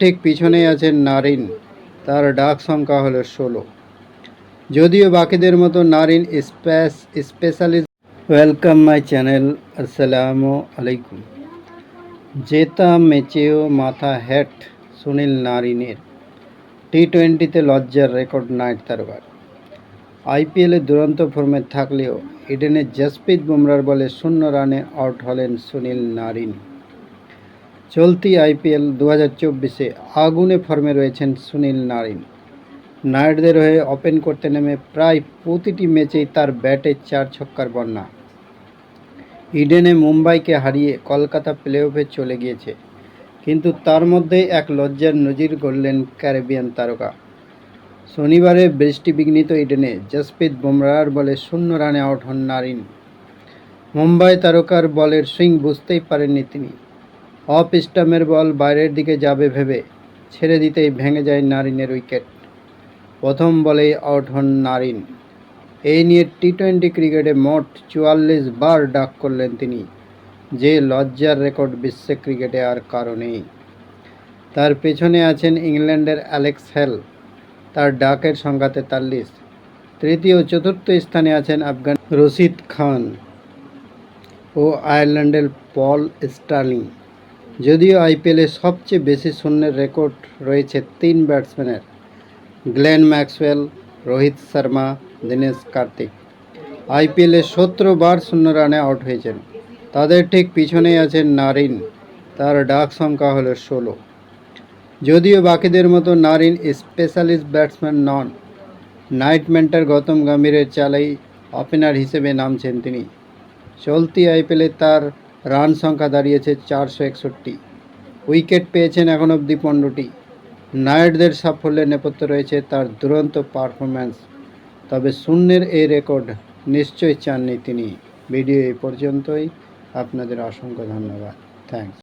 ঠিক পিছনেই আছেন নারিন। তার ডাক সংখ্যা হলো ষোলো। যদিও বাকিদের মতো Narine space specialist welcome my channel, আসসালামু আলাইকুম। জেতা মেচেও মাথা হ্যাট সুনীল নারিনের। টি টোয়েন্টিতে লজ্জার রেকর্ড নাইট তারকার। আইপিএলে দুরন্ত ফর্মে থাকলেও ইডেনে জসপ্রীত বুমরার বলে শূন্য রানে আউট হলেন সুনীল নারিন। চলতি আইপিএল দু হাজার চব্বিশে আগুনে ফর্মে রয়েছেন সুনীল নারিন। নাইটদের হয়ে ওপেন করতে নেমে প্রায় প্রতিটি ম্যাচেই তার ব্যাটে চার ছক্কার বন্যা। ইডেনে মুম্বাইকে হারিয়ে কলকাতা প্লে অফে চলে গিয়েছে। কিন্তু তার মধ্যেই এক লজ্জার নজির গড়লেন ক্যারিবিয়ান তারকা। শনিবারে বৃষ্টি বিঘ্নিত ইডেনে জসপ্রীত বুমরার বলে শূন্য রানে আউট হন নারিন। মুম্বাই তারকার বলের সুইং বুঝতেই পারেননি তিনি। অফ স্টাম্পের বল বাইরের দিকে যাবে ভেবে ছেড়ে দিতেই ভেঙে যায় নারিনের উইকেট। প্রথম বলেই আউট হন নারিন। এই নিয়ে টি টোয়েন্টি ক্রিকেটে মোট চুয়াল্লিশ বার ডাক করলেন তিনি। যে লজ্জার রেকর্ড বিশ্ব ক্রিকেটে আর কারও নেই। তার পেছনে আছেন ইংল্যান্ডের অ্যালেক্স হেল। তার ডাকের সংখ্যা তেতাল্লিশ। তৃতীয় চতুর্থ স্থানে আছেন আফগান রশিদ খান ও আয়ারল্যান্ডের পল স্টার্লিং। যদিও আইপিএলে সবচেয়ে বেশি শূন্যের রেকর্ড রয়েছে তিন ব্যাটসম্যানের, গ্লেন ম্যাক্সওয়েল, রোহিত শর্মা, দীনেশ কার্তিক। আইপিএলে সতেরো বার শূন্য রানে আউট হয়েছেন। তাদের ঠিক পিছনেই আছেন নারিন। তার ডাক সংখ্যা হলো ষোলো। যদিও বাকিদের মতো নারিন স্পেশালিস্ট ব্যাটসম্যান নন, নাইট মেন্টার গৌতম গম্ভীরের চালেই ওপেনার হিসেবে নামছেন তিনি। চলতি আইপিএলে তার রান সংখ্যা দাঁড়িয়েছে চারশো একষট্টি। উইকেট পেয়েছেন এখন অবধি পনেরোটি। নাইটদের সাফল্যে নেপথ্য রয়েছে তার দুরন্ত পারফরম্যান্স। তবে শূন্যের এই রেকর্ড নিশ্চয়ই চাননি তিনি। ভিডিও এই পর্যন্তই। আপনাদের অসংখ্য ধন্যবাদ। থ্যাংকস।